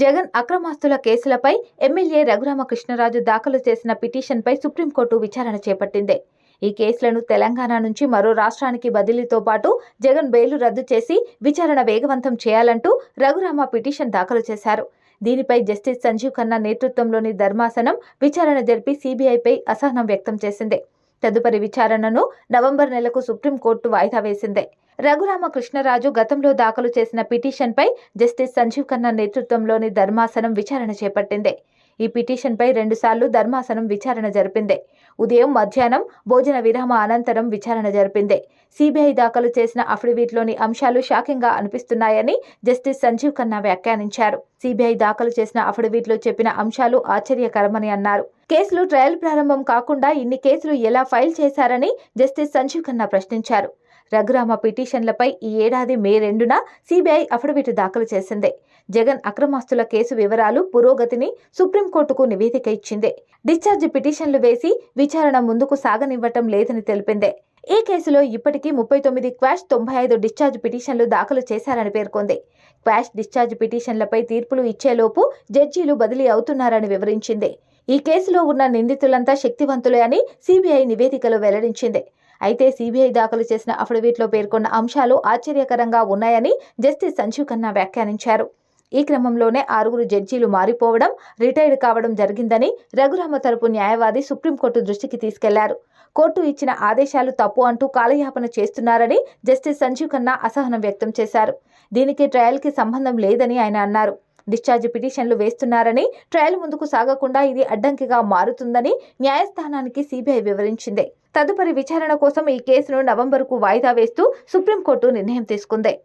జగన్ అక్రమాస్తుల కేసులపై ఎమ్మెల్యే రఘురామకృష్ణరాజు దాఖలు చేసిన పిటిషన్పై సుప్రీంకోర్టు విచారణ చేపట్టింది. ఈ కేసులను తెలంగాణ నుంచి మరో రాష్ట్రానికి బదిలీతో పాటు జగన్ బెయిలు రద్దు చేసి విచారణ వేగవంతం చేయాలంటూ రఘురామ పిటిషన్ దాఖలు చేశారు. దీనిపై జస్టిస్ సంజీవ్ ఖన్నా నేతృత్వంలోని ధర్మాసనం విచారణ జరిపి సీబీఐపై అసహనం వ్యక్తం చేసింది. తదుపరి విచారణను నవంబర్ నెలకు సుప్రీంకోర్టు వాయిదా వేసింది. రఘురామ కృష్ణరాజు గతంలో దాఖలు చేసిన పిటిషన్పై జస్టిస్ సంజీవ్ ఖన్నా నేతృత్వంలోని ధర్మాసనం విచారణ చేపట్టింది. ఈ పిటిషన్పై రెండుసార్లు ధర్మాసనం విచారణ జరిపింది. ఉదయం మధ్యాహ్నం భోజన విరామ అనంతరం విచారణ జరిపింది. సిబిఐ దాఖలు చేసిన అఫిడవిట్లోని అంశాలు షాకింగ్గా అనిపిస్తున్నాయని జస్టిస్ సంజీవ్ ఖన్నా వ్యాఖ్యానించారు. సిబిఐ దాఖలు చేసిన అఫిడవిట్లో చెప్పిన అంశాలు ఆశ్చర్యకరమని అన్నారు. కేసులు ట్రయల్ ప్రారంభం కాకుండా ఇన్ని కేసులు ఎలా ఫైల్ చేశారని జస్టిస్ సంజీవ్ ఖన్నా ప్రశ్నించారు. రఘురామ పిటిషన్లపై ఈ ఏడాది మే రెండున సిబిఐ అఫిడవిట్ దాఖలు చేసింది. జగన్ అక్రమాస్తుల కేసు వివరాలు పురోగతిని సుప్రీంకోర్టుకు నివేదిక ఇచ్చింది. డిశ్చార్జ్ పిటిషన్లు వేసి విచారణ ముందుకు సాగనివ్వటం లేదని తెలిపింది. ఈ కేసులో ఇప్పటికీ ముప్పై తొమ్మిది క్వాష్ తొంభై ఐదు డిశ్చార్జ్ పిటిషన్లు దాఖలు చేశారని పేర్కొంది. క్వాష్ డిశ్చార్జ్ పిటిషన్లపై తీర్పులు ఇచ్చేలోపు జడ్జీలు బదిలీ అవుతున్నారని వివరించింది. ఈ కేసులో ఉన్న నిందితులంతా శక్తివంతులే అని సిబిఐ నివేదికలో వెల్లడించింది. అయితే సిబిఐ దాఖలు చేసిన అఫిడవిట్లో పేర్కొన్న అంశాలు ఆశ్చర్యకరంగా ఉన్నాయని జస్టిస్ సంజీవ్ ఖన్నా వ్యాఖ్యానించారు. ఈ క్రమంలోనే ఆరుగురు జడ్జీలు మారిపోవడం రిటైర్డ్ కావడం జరిగిందని రఘురామ తరపు న్యాయవాది సుప్రీంకోర్టు దృష్టికి తీసుకెళ్ళారు. కోర్టు ఇచ్చిన ఆదేశాలు తప్పు అంటూ కాలయాపన చేస్తున్నారని జస్టిస్ సంజీవ్ ఖన్నా అసహనం వ్యక్తం చేశారు. దీనికి ట్రయల్కి సంబంధం లేదని ఆయన అన్నారు. డిశ్చార్జ్ పిటిషన్లు వేస్తున్నారని ట్రయల్ ముందుకు సాగకుండా ఇది అడ్డంకిగా మారుతుందని న్యాయస్థానానికి సిబిఐ వివరించింది. తదుపరి విచారణ కోసం ఈ కేసును నవంబర్కు వాయిదా వేస్తూ సుప్రీంకోర్టు నిర్ణయం తీసుకుంది.